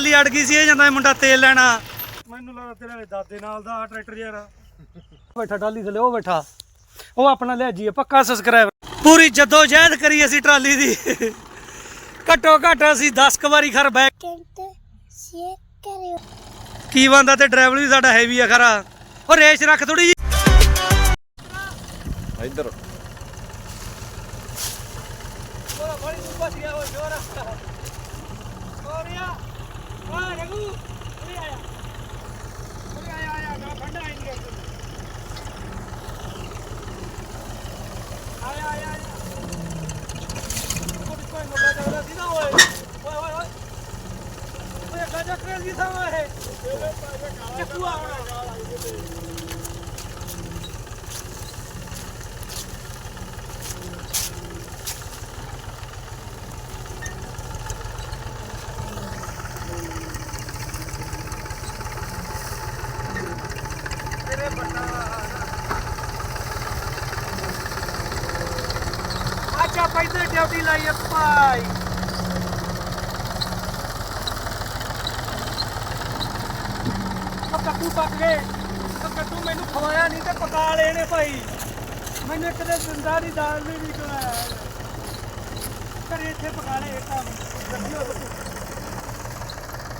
Trolley ਅੜ ਗਈ ਸੀ ਇਹ ਜਾਂਦਾ ਇਹ ਮੁੰਡਾ ਤੇਲ ਲੈਣਾ। ਮੈਨੂੰ ਲੱਗਦਾ ਤੇਰੇ ਵਾਲੇ ਦਾਦੇ ਨਾਲ ਦਾ ਟਰੈਕਟਰ ਯਾਰ। ਬੈਠਾ ਟਰਾਲੀ ਥੱਲੇ ਉਹ ਬੈਠਾ। ਉਹ ਆਪਣਾ ਲੈ ਜੀਏ ਪੱਕਾ ਸਬਸਕ੍ਰਾਈਬਰ ਪੂਰੀ ਜੱਦੋ ਜਹਿਦ ਕਰੀ ਅਸੀਂ ਟਰਾਲੀ ਦੀ। ਘੱਟੋ ਘੱਟ ਅਸੀਂ 10 ਕੁ ਵਾਰੀ ਖਰ ਬੈ ਕਹਿੰਦੇ ਸ਼ੇਅਰ ਕਰਿਓ। ਕੀ ਬੰਦਾ ਤੇ ਡਰਾਈਵਰ ਵੀ ਸਾਡਾ ਹੈਵੀ ਆ ਖਰਾ। ਉਹ ਰੇਸ ਰੱਖ ਥੋੜੀ ਜੀ। ਇੱਧਰ। ਬੜੀ ਸੁਪਾ ਸੀ ਉਹ ਜੋਰ ਕੋਰੀਆ ਆ ਰਗੂ ਉਰੇ ਆਇਆ। ਉਰੇ ਆਇਆ ਆਇਆ ਨਾ ਠੰਡਾ ਆਈ ਨਹੀਂ ਆਇਆ ਆਇਆ ਆਇਆ। ਕੋਈ ਕੋਈ ਮੋਟਾ ਚੱਲਦਾ ਸੀ ਨਾ, ਓਏ। ਓਏ ਓਏ ਓਏ। ਓਏ, ਗਾਜਾ ਕਰ ਦੀ ਥਾ ਓਏ ਚੱਕੂ ਆਉਣਾ ਤੇਰੇ ਬੱਟਾ ਅੱਛਾ ਪੈਸੇ ਡਿਊਟੀ ਕੱਟੂ ਪੱਕ ਗਏ ਉਹ ਕੱਟੂ ਮੈਨੂੰ ਖਵਾਇਆ ਨਹੀਂ ਤੇ ਪਕਾ ਲਏ ਨੇ ਭਾਈ ਮੈਨੂੰ ਇੱਕ ਦੇ ਦੀ ਦਾਲ ਵੀ ਨਹੀਂ ਖਵਾਇਆ ਘਰੇ ਇੱਥੇ ਪਕਾ ਲਏ ਇਹ ਕੰਮ ਰੱਖਿਓ ਬੱਟੂ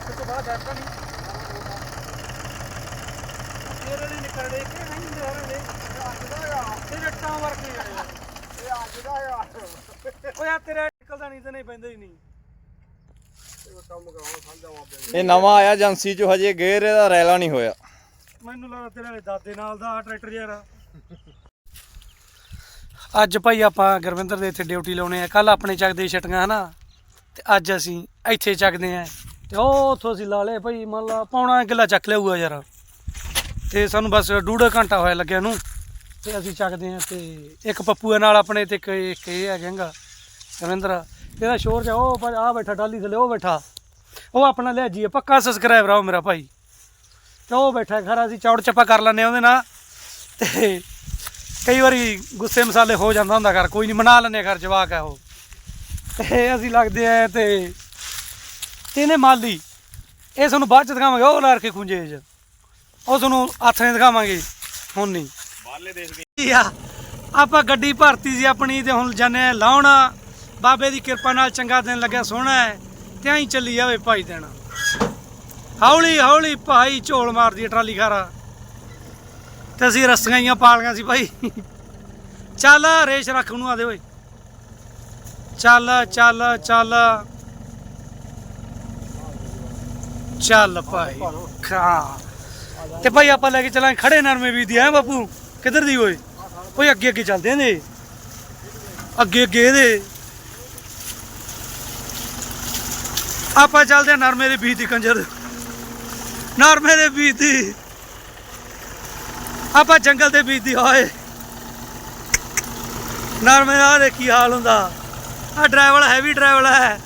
ਇਸ ਤੋਂ ਬਾਅਦ ਡਰਦਾ ਨਹੀਂ ਤੇਰੇ ਨੇ ਨਿਕਲਦੇ ਕਿ ਨਹੀਂ ਹੁੰਦੇ ਹੋਣਗੇ ਇਹ ਰੱਟਾਂ ਵਰਗੇ ਆ ਇਹ ਅੱਜ ਦਾ ਆ ਓਏ ਆ ਤੇਰਾ ਨਿਕਲਦਾ ਨਹੀਂ ਤੇ ਨਹੀਂ ਪੈਂਦਾ ਹੀ ਨਹੀਂ। ਇਹ ਨਵਾਂ ਆਇਆ ਏਜੰਸੀ ਚੋਂ ਹਜੇ ਗੇਅਰ ਇਹਦਾ ਰੈਲਾ ਨਹੀਂ ਹੋਇਆ। ਮੈਨੂੰ ਲੱਗਦਾ ਤੇਰੇ ਵਾਲੇ ਦਾਦੇ ਨਾਲ ਦਾ ਆਹ ਟਰੈਕਟਰ ਯਾਰ ਅੱਜ ਭਾਈ ਆਪਾਂ ਗੁਰਵਿੰਦਰ ਦੇ ਇੱਥੇ ਡਿਊਟੀ ਲਾਉਣੇ ਆ। ਕੱਲ ਆਪਣੇ ਚੱਕਦੇ ਛਟੀਆਂ ਹਨਾ? ਤੇ ਅੱਜ ਅਸੀਂ ਇੱਥੇ ਚੱਕਦੇ ਆ। ਤੇ ਉਹ ਉੱਥੋਂ ਅਸੀਂ ਲਾ ਲਏ ਭਾਈ ਮੰਨ ਲਾ ਪੌਣਾ ਕਿੱਲਾ ਚੱਕ ਲਿਆਊਗਾ ਯਾਰ। ਤੇ ਸਾਨੂੰ ਬਸ ਡੂਢ ਘੰਟਾ ਹੋਇਆ ਲੱਗਿਆ ਨੂੰ ਤੇ ਅਸੀਂ ਚੱਕਦੇ ਆ ਤੇ ਇੱਕ ਪੱਪੂ ਹੈ ਨਾਲ ਆਪਣੇ ਤੇ ਇੱਕ ਇੱਕ ਇਹ ਹੈ ਗੰਗਾ, ਰਵਿੰਦਰ। ਇਹਦਾ ਸ਼ੋਰ ਜਾ ਉਹ ਪਰ ਆ ਬੈਠਾ ਟਾਲੀ ਥੱਲੇ, ਉਹ ਬੈਠਾ। ਉਹ ਆਪਣਾ ਲੈ ਜੀਏ ਪੱਕਾ ਸਬਸਕ੍ਰਾਈਬਰ ਆ ਉਹ ਮੇਰਾ ਭਾਈ। ਤੇ ਉਹ ਬੈਠਾ ਖਰਾ ਅਸੀਂ ਚੌੜ ਚੱਪਾ ਕਰ ਲੈਂਦੇ ਆ ਉਹਦੇ ਨਾਲ। ਤੇ ਕਈ ਵਾਰੀ ਗੁੱਸੇ ਮਸਾਲੇ ਹੋ ਜਾਂਦਾ ਹੁੰਦਾ ਘਰ, ਕੋਈ ਨਹੀਂ ਮਨਾ ਲੈਂਦੇ ਘਰ ਜਵਾਕ ਹੈ ਉਹ। ਤੇ ਅਸੀਂ ਲੱਗਦੇ ਆ ਤੇ ਤੇ ਇਹਨੇ ਮਾਲੀ ਇਹ ਤੁਹਾਨੂੰ ਬਾਅਦ ਚ ਦਿਖਾਵਾਂਗੇ, ਉਹ ਲਾ ਕੇ ਖੁੰਝੇ 'ਚ। ਉਹ ਤੁਹਾਨੂੰ ਹੱਥ ਨੇ ਦਿਖਾਵਾਂਗੇ, ਹੁਣ ਨਹੀਂ। ਬਾਲੇ ਦੇਖਦੇ ਕੀ ਆ? ਆਪਾਂ ਗੱਡੀ ਭਰਤੀ ਸੀ ਆਪਣੀ ਤੇ ਹੁਣ ਜਾਣੇ ਆ ਲਾਉਣ। ਬਾਬੇ ਦੀ ਕਿਰਪਾ ਨਾਲ ਚੰਗਾ ਦਿਨ ਲੱਗਿਆ, ਸੋਹਣਾ ਹੈ। ਤੇ ਐਂ ਚੱਲੀ ਜਾਵੇ ਭਾਈ ਦੇਣਾ ਹੌਲੀ ਹੌਲੀ ਭਾਈ ਝੋਲ ਮਾਰਦੀ ਟਰਾਲੀ ਖਾਰਾ। ਤੇ ਅਸੀਂ ਰਸਤੀਆਂ ਹੀ ਪਾਲੀਆਂ ਸੀ ਭਾਈ। ਚੱਲ ਰੇਸ਼ ਰੱਖ ਨੂੰ ਆਦੇ ਓਏ। ਚੱਲ ਚੱਲ ਚੱਲ। ਚੱਲ ਭਾਈ। ਖਾ। ਤੇ ਭਾਈ ਆਪਾਂ ਲੈ ਕੇ ਚਲਾਂ ਖੜੇ ਨਰਮੇ ਵੀ ਦੀ ਐ ਬਾਪੂ? ਕਿੱਧਰ ਦੀ ਓਏ? ਓਏ ਅੱਗੇ ਅੱਗੇ ਚੱਲਦੇ ਨੇ। ਅੱਗੇ ਅੱਗੇ ਇਹਦੇ। ਆਪਾਂ ਚੱਲਦੇ ਆ ਨਰਮੇ ਦੇ ਬੀਜ ਦੀ ਕੰਜਰ। ਨਰਮੇ ਦੇ ਬੀਜ ਦੀ। ਆਪਾਂ ਜੰਗਲ ਦੇ ਬੀਜ ਦੀ, ਹੋਏ। ਨਰਮੇ ਦਾ ਦੇ ਕੀ ਹਾਲ ਹੁੰਦਾ। ਆ ਡਰਾਈਵਰ ਹੈਵੀ ਡਰਾਈਵਰ ਹੈ।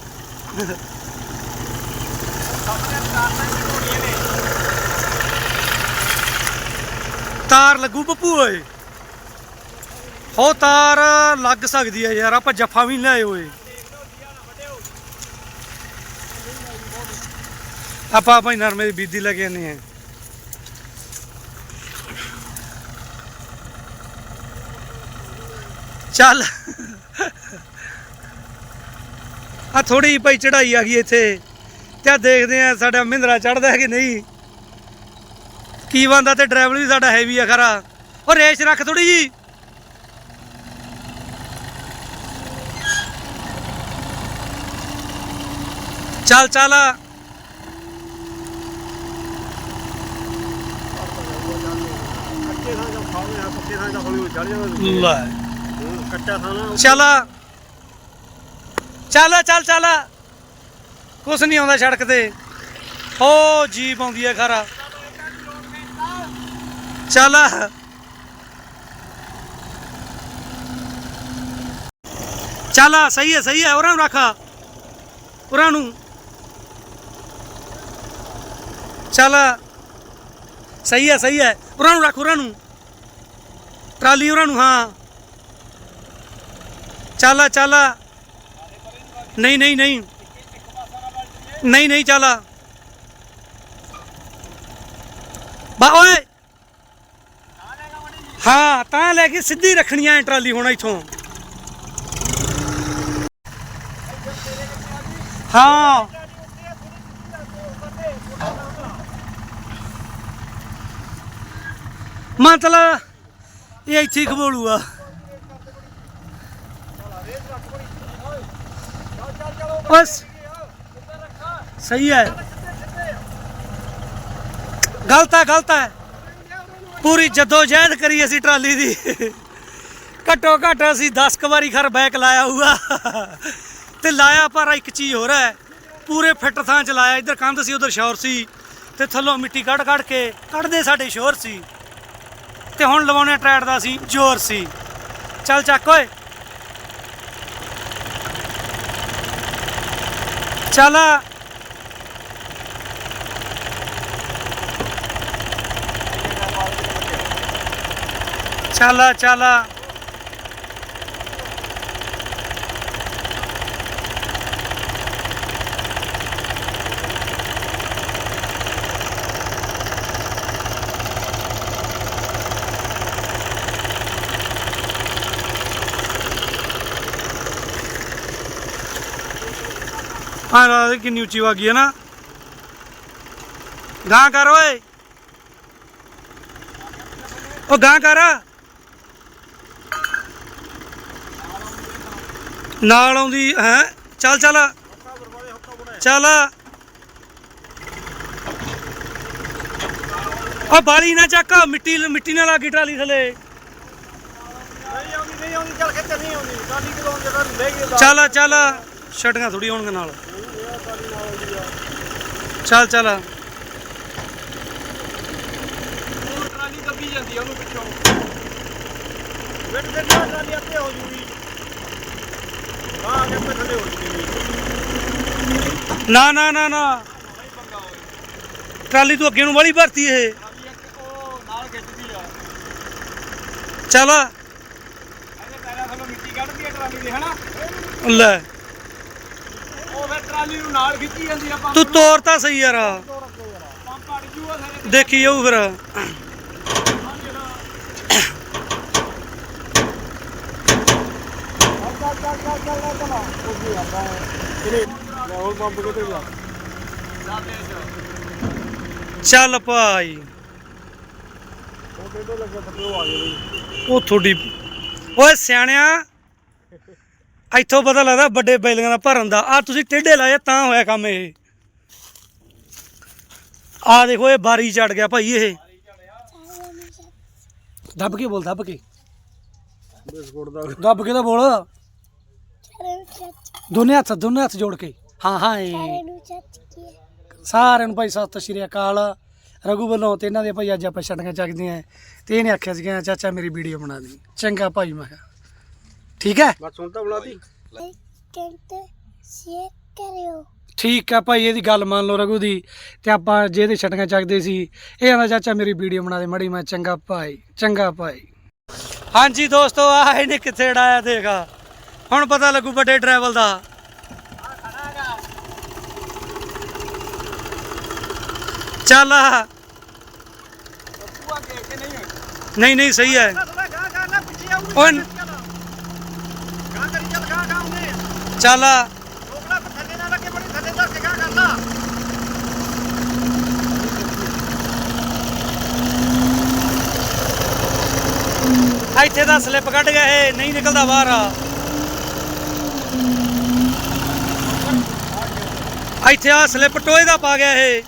ਤਾਰ ਲੱਗੂ ਪੱਪੂ ਓਏ। ਹੋ ਤਾਰ ਲੱਗ ਸਕਦੀ ਹੈ ਯਾਰ, ਆਪਾਂ ਜੱਫਾ ਵੀ ਨੀ ਲਿਆਏ ਓਏ। ਆਪਾਂ ਭਾਈ ਨਰਮੇ ਦੀ ਬੀਦੀ ਲੈ ਕੇ ਆਨੇ ਆ ਚੱਲ। ਆ ਥੋੜੀ ਜਿਹੀ ਭਾਈ ਚੜਾਈ ਆ ਗਈ ਇੱਥੇ। ਤੇ ਦੇਖਦੇ ਆ ਸਾਡਾ ਮਹਿੰਦਰਾ ਚੜਦਾ ਹੈ ਕਿ ਨਹੀਂ। ਕੀ ਬੰਦਾ ਤੇ ਡਰਾਈਵਰ ਵੀ ਸਾਡਾ ਹੈਵੀ ਆ ਖਰਾ। ਉਹ ਰੇਸ ਰੱਖ ਥੋੜੀ ਜੀ। ਚੱਲ ਚੱਲ। ਲੈ। ਕੱਚਾ ਥਾਂ ਚੱਲ। ਚੱਲ ਚੱਲ ਚੱਲ। ਕੁਛ ਨਹੀਂ ਆਉਂਦਾ ਸੜਕ ਤੇ। ਓ ਜੀਪ ਆਉਂਦੀ ਹੈ ਖਰਾ। ਚੱਲ। ਚੱਲ, ਸਹੀ ਹੈ ਸਹੀ ਹੈ ਉਹਨਾਂ ਨੂੰ ਰੱਖ। ਉਹਨਾਂ ਨੂੰ। ਚੱਲ। ਸਹੀ ਹੈ ਸਹੀ ਹੈ। ਉਹਨਾਂ ਨੂੰ ਰੱਖ ਉਹਨਾਂ ਨੂੰ। ਟਰਾਲੀ ਉਹਨਾਂ ਨੂੰ, ਹਾਂ। ਚੱਲ ਚੱਲ। ਨਹੀਂ ਨਹੀਂ ਨਹੀਂ। ਨਹੀਂ ਨਹੀਂ, ਚੱਲ। ਬਾ ਹਾਂ, ਤਾਂ ਲੈ ਕੇ ਸਿੱਧੀ ਰੱਖਣੀ ਐ ਟਰਾਲੀ ਹੁਣ ਇੱਥੋਂ। ਹਾਂ। ਮਤਲਬ ਇਹ ਇੱਥੇ ਹੀ ਖਬੋਲੂ ਆ ਬਸ। ਸਹੀ ਹੈ ਗਲਤ ਹੈ ਗਲਤ ਹੈ ਪੂਰੀ ਜੱਦੋ ਜਹਿਦ ਕਰੀ ਅਸੀਂ ਟਰਾਲੀ ਦੀ। ਘੱਟੋ ਘੱਟ ਅਸੀਂ 10 ਕੁ ਵਾਰੀ ਖਰ ਬੈਕ ਲਾਇਆ ਹੋਊਗਾ। ਤੇ ਲਾਇਆ ਪਰ ਇੱਕ ਚੀਜ਼ ਹੋਰ ਹੈ, ਪੂਰੇ ਫਿੱਟ ਥਾਂ ਚ ਲਾਇਆ। ਇੱਧਰ ਕੰਧ ਸੀ, ਉਧਰ ਸ਼ੋਰ ਸੀ। ਤੇ ਥੱਲੋਂ ਮਿੱਟੀ ਕੱਢ ਕੱਢ ਕੇ ਕੱਢਦੇ ਸਾਡੇ ਸ਼ੋਰ ਸੀ। ਤੇ ਹੁਣ ਲਵਾਉਣੇ ਟਰੈਟ ਦਾ ਸੀ, ਜ਼ੋਰ ਸੀ। ਚੱਲ ਚੱਕ ਓਏ। ਚੱਲ ਚੱਲ ਚੱਲ ਹਾਂ ਰਾਤ ਕਿੰਨੀ ਉੱਚੀ ਵਾਗੀ ਹੈ ਨਾ। ਗਾਂ ਕਰ ਓਏ। ਉਹ ਗਾਂ ਕਰ। ਨਾਲ ਆਉਂਦੀ ਹੈ ਚੱਲ ਚੱਲ ਚੱਲ ਆ ਬਾਲੀ ਨਾ ਚੱਕ ਮਿੱਟੀ ਮਿੱਟੀ ਨਾਲ ਲੱਗੀ ਟਰਾਲੀ ਥੱਲੇ ਨਹੀਂ ਆਉਂਦੀ ਨਹੀਂ ਆਉਂਦੀ ਚੱਲ ਚੱਲ ਚੱਲ ਛਟੀਆਂ ਥੋੜੀ ਹੋਣਗੀਆਂ ਨਾਲ ਚੱਲ ਚੱਲ ਟਰਾਲੀ ਦੱਬੀ ਜਾਂਦੀ ਆ ਉਹਨੂੰ ਪਿੱਛੋਂ ਵੇਟ ਦੇ ਨਾਲ ਟਰਾਲੀ ਆਪੇ ਹੋ ਜੂਗੀ ਥੱਲੇ ਨਾ ਨਾ ਨਾ ਨਾ। ਟਰਾਲੀ ਤੋਂ ਅੱਗੇ ਨੂੰ ਵਾਲੀ ਭਰਤੀ ਇਹ। ਉਹ ਨਾਲ ਖਿੱਚਦੀ ਆ ਚੱਲ ਇਹਦੇ ਪੈਰਾਂ ਥੱਲੋਂ ਮਿੱਟੀ ਕੱਢਦੀ ਆ। ਟਰਾਲੀ ਦੇ ਹਨਾ ਲੈ। ਉਹ ਫਿਰ ਟਰਾਲੀ ਨੂੰ ਨਾਲ ਖਿੱਚੀ ਜਾਂਦੀ ਆ ਪੰਪ ਤੂੰ ਤੋਰ ਤਾਂ ਸਹੀ ਯਾਰ। ਪੰਪ ਅੜ ਜੂਗਾ ਸਾਰੇ ਦੇਖੀ ਜਾਊ ਫਿਰ। ਚੱਲ ਭਾਈ। ਉਹ ਕਿਹੜੇ ਥੱਲੇ ਉਹ ਆ ਗਏ ਬਈ ਉਹ ਤੁਹਾਡੀ ਓਏ ਸਿਆਣਿਆ ਇੱਥੋਂ ਪਤਾ ਲੱਗਦਾ ਵੱਡੇ ਬੈਲੀਆਂ ਦਾ ਭਰਨ ਦਾ। ਆ ਤੁਸੀਂ ਟੇਢੇ ਲਾਏ ਤਾਂ ਹੋਇਆ ਕੰਮ ਇਹ। ਆ ਦੇਖੋ ਇਹ ਬਾਰੀ ਚੜ ਗਿਆ ਭਾਈ ਇਹ। ਦੱਬ ਕੇ ਬੋਲ ਦੱਬ ਕੇ। ਬਿਸਕੁਟ ਦਾ। ਦੱਬ ਕੇ ਤਾਂ ਬੋਲ। ਚਾਰੇ ਨੂੰ ਚੱਚ ਦੋਨੇ ਹੱਥ ਦੋਨੇ ਹੱਥ ਜੋੜ ਕੇ। ਹਾਂ ਹਾਂ ਇਹ ਨੂੰ ਚੱਚ ਕੀ ਸਾਰਿਆਂ ਨੂੰ ਭਾਈ ਸਤਿ ਸ਼੍ਰੀ ਅਕਾਲ। ਰਘੂ ਵੱਲੋਂ ਤੇ ਇਹਨਾਂ ਦੇ ਭਾਈ ਅੱਜ ਆਪਾਂ ਛੱਡੀਆਂ ਚੱਕਦੇ ਆਂ। ਤੇ ਇਹਨੇ ਆਖਿਆ ਸੀਗਾ ਚਾਚਾ ਮੇਰੀ ਵੀਡੀਓ ਬਣਾ ਦੇ। ਚੰਗਾ ਭਾਈ ਮੈਂ ਕਿਹਾ। ਠੀਕ ਹੈ? ਬਸ ਹੁਣ ਤਾਂ ਬਣਾਤੀ ਸ਼ੇਅਰ ਕਰਿਓ। ਠੀਕ ਆ ਭਾਈ ਇਹਦੀ ਗੱਲ ਮੰਨ ਲਓ ਰਘੂ ਦੀ। ਤੇ ਆਪਾਂ ਜਿਹਦੇ ਛਟੀਆਂ ਚੱਕਦੇ ਸੀ ਇਹ ਆਂਦਾ ਚਾਚਾ ਮੇਰੀ ਵੀਡੀਓ ਬਣਾ ਦੇ। ਮੜੀ ਮੈਂ ਚੰਗਾ ਭਾਈ ਚੰਗਾ ਭਾਈ। ਹਾਂਜੀ ਦੋਸਤੋ ਆ ਇਹਨੇ ਕਿੱਥੇ ਡਾਇਆ ਦੇਖਾ। ਹੁਣ ਪਤਾ ਲੱਗੂ ਵੱਡੇ ਟਰੈਵਲ ਦਾ। ਚੱਲ ਆ। ਨਹੀਂ ਨਹੀਂ, ਸਹੀ ਹੈ। ਓਏ ਚੱਲ ਇੱਥੇ ਦਾ ਸਲਿੱਪ ਕੱਢ ਗਿਆ ਇਹ, ਨਹੀਂ ਨਿਕਲਦਾ ਬਾਹਰ। ਇੱਥੇ ਆ ਸਲਿੱਪ ਟੋਏ ਦਾ ਪਾ ਗਿਆ ਇਹ।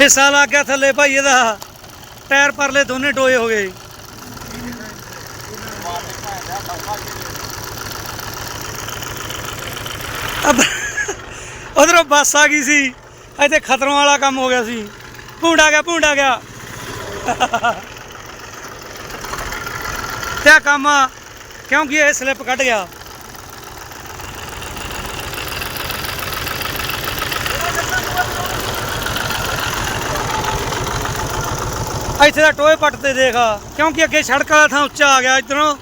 ਹਿੱਸਾ ਲੱਗ ਗਿਆ ਥੱਲੇ ਭਾਈ ਇਹਦਾ। ਟਾਇਰ ਪਰਲੇ ਦੋਨੇ ਟੋਏ ਹੋ ਗਏ। ਉਧਰੋਂ ਬੱਸ ਆ ਗਈ ਸੀ। ਇੱਥੇ ਖਤਰੋਂ ਵਾਲਾ ਕੰਮ ਹੋ ਗਿਆ ਸੀ। ਭੂੰਡਾ ਗਿਆ ਭੂੰਡਾ ਗਿਆ। ਤੇ ਕੰਮ ਕਿਉਂਕਿ ਇਹ ਸਲਿੱਪ ਕੱਢ ਗਿਆ। ਇੱਥੇ ਦਾ ਟੋਏ ਪੱਟ ਤੇ ਦੇਖ ਕਿਉਂਕਿ ਅੱਗੇ ਸੜਕ ਵਾਲਾ ਥਾਂ ਉੱਚਾ ਆ ਗਿਆ ਇਧਰੋਂ,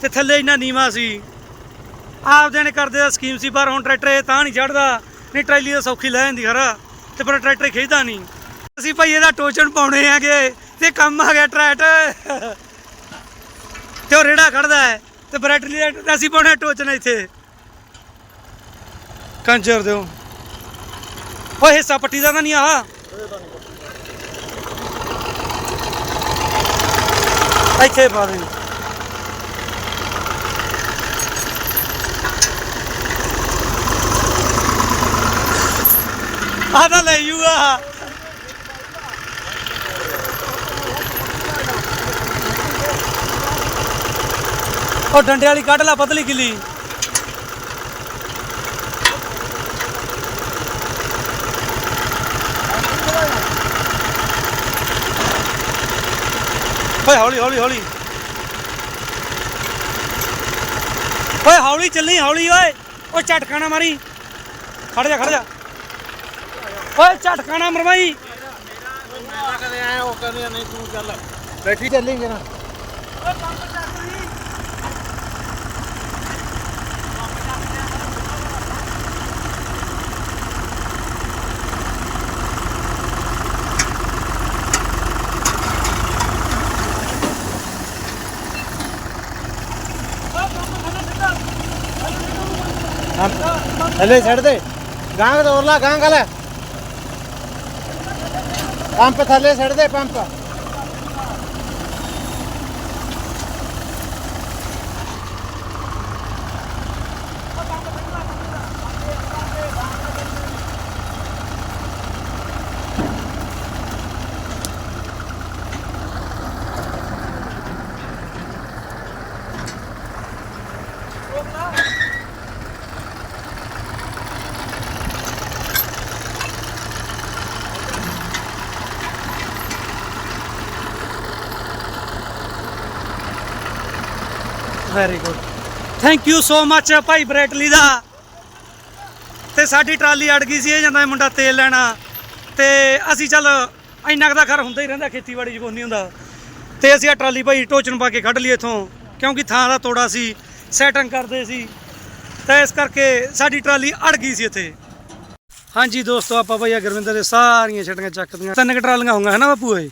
ਤੇ ਥੱਲੇ ਇੰਨਾ ਨੀਵਾ ਸੀ। ਆਪਦੇ ਨੇ ਕਰਦੇ ਦਾ ਸਕੀਮ ਸੀ, ਪਰ ਹੁਣ ਟਰੈਕਟਰ ਇਹ ਤਾਂ ਨਹੀਂ ਚੜਦਾ, ਨਹੀਂ ਟਰਾਲੀ ਤਾਂ ਸੌਖੀ ਲੈ ਜਾਂਦੀ ਖਰਾ, ਤੇ ਪਰ ਟਰੈਕਟਰ ਖਿੱਚਦਾ ਨਹੀਂ। ਅਸੀਂ ਭਾਈ ਇਹਦਾ ਟੋਚਨ ਪਾਉਣੇ ਆਗੇ ਤੇ ਕੰਮ ਆ ਗਿਆ ਟਰੈਟ ਤੇ ਉਹ ਰੇੜਾ ਖੜਦਾ ਹੈ। ਤੇ ਬਰੈਟਲੀ ਦਾ ਅਸੀਂ ਪਾਉਣੇ ਟੋਚਨ ਇੱਥੇ। ਕੰਜਰ ਦਿਓ। ਓਏ, ਹਿੱਸਾ ਪੱਟੀ ਦਾ ਤਾਂ ਨਹੀਂ ਆ। ਇੱਥੇ ਪਾ ਦੇ। ਆ ਤਾਂ ਲੈ ਜੂਗਾ। ਉਹ ਡੰਡੇ ਵਾਲੀ ਕੱਢ ਲੈ ਪਤਲੀ ਕਿੱਲੀ ਓਏ ਹੌਲੀ ਹੌਲੀ ਹੌਲੀ। ਓਏ ਹੌਲੀ ਚੱਲੀ ਹੌਲੀ ਓਏ। ਓ ਝਟਕਾ ਨਾ ਮਾਰੀ। ਖੜ ਜਾ ਖੜ ਜਾ। ਓਏ ਝਟਕਾ ਨਾ ਮਰਵਾਈ। ਮੈਂ ਕਦੇ ਆਇਆ ਉਹ ਕਹਿੰਦੇ ਨਹੀਂ ਤੂੰ ਚੱਲ। ਬੈਠੀ ਚੱਲੇਂਗੇ ਨਾ ਥੱਲੇ ਛੱਡ ਦੇ। ਗਾਂਗ ਤੋਰ ਲਾ ਗਾਂਗ ਲੈ ਪੰਪ ਥੱਲੇ ਛੱਡ ਦੇ pump. Very good thank you so much ਭਾਈ ਬਰੇਟਲੀ ਦਾ। ਤੇ ਸਾਡੀ ਟਰਾਲੀ ਅੜ ਗਈ ਸੀ, ਇਹ ਜਾਂਦਾ ਮੁੰਡਾ ਤੇਲ ਲੈਣਾ। ਤੇ ਅਸੀਂ ਚੱਲ ਇੰਨਾ ਕੁ ਦਾ ਖਰ ਹੁੰਦਾ ਹੀ ਰਹਿੰਦਾ, ਖੇਤੀਬਾੜੀ 'ਚ ਕੁਛ ਹੁੰਦਾ। ਤੇ ਅਸੀਂ ਆ ਟਰਾਲੀ ਭਾਈ ਟੋਚਨ ਪਾ ਕੇ ਕੱਢ ਲਈ ਇਥੋਂ, ਕਿਉਂਕਿ ਥਾਂ ਦਾ ਤੋੜਾ ਸੀ ਸੈਟਿੰਗ ਕਰਦੇ ਸੀ। ਤਾਂ ਇਸ ਕਰਕੇ ਸਾਡੀ ਟਰਾਲੀ ਅੜ ਗਈ ਸੀ ਇੱਥੇ। ਹਾਂਜੀ ਦੋਸਤੋ, ਆਪਾਂ ਭਾਈ ਆ ਗੁਰਵਿੰਦਰ ਦੇ ਸਾਰੀਆਂ ਛਟੀਆਂ ਚੱਕਦੀਆਂ। ਤਿੰਨ ਕੁ ਟਰਾਲੀਆਂ ਹੋਊਗਾ ਹੈ ਨਾ ਬਾਪੂ ਏ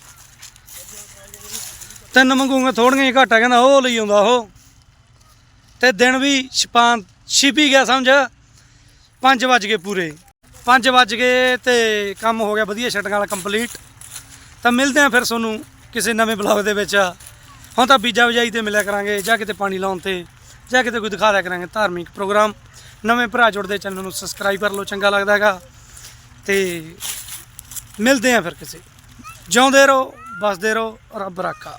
ਤਿੰਨ ਮੰਗੂਗਾ ਥੋੜੀਆਂ ਹੀ ਘਾਟਾ, ਕਹਿੰਦਾ ਉਹ ਲਈ ਆਉਂਦਾ ਉਹ। ਤੇ ਦਿਨ ਵੀ ਛਪਾਂ ਛਿਪੀ ਗਿਆ ਸਮਝ। 5 ਵੱਜ ਗਏ ਪੂਰੇ। 5 ਵੱਜ ਗਏ ਤੇ ਕੰਮ ਹੋ ਗਿਆ ਵਧੀਆ ਛਟਕਾਂ ਵਾਲਾ ਕੰਪਲੀਟ ਤਾਂ ਮਿਲਦੇ ਆ ਫਿਰ ਤੁਹਾਨੂੰ ਕਿਸੇ ਨਵੇਂ ਬਲੌਗ ਦੇ ਵਿੱਚ। ਹੁਣ ਤਾਂ ਬੀਜਾ ਵਜਾਈ ਤੇ ਮਿਲਿਆ ਕਰਾਂਗੇ, ਜਾਂ ਕਿਤੇ ਪਾਣੀ ਲਾਉਣ ਤੇ, ਜਾਂ ਕਿਤੇ ਕੋਈ ਦਿਖਾ ਦਿਆ ਕਰਾਂਗੇ ਧਾਰਮਿਕ ਪ੍ਰੋਗਰਾਮ ਨਵੇਂ ਭਰਾ ਜੁੜਦੇ ਚੈਨਲ ਨੂੰ ਸਬਸਕ੍ਰਾਈਬ ਕਰ ਲਓ, ਚੰਗਾ ਲੱਗਦਾ ਹੈਗਾ। ਤੇ ਮਿਲਦੇ ਆ ਫਿਰ ਕਿਸੇ। ਜਿਉਂਦੇ ਰਹੋ ਬਸਦੇ ਰਹੋ, ਰੱਬ ਰਾਖਾ।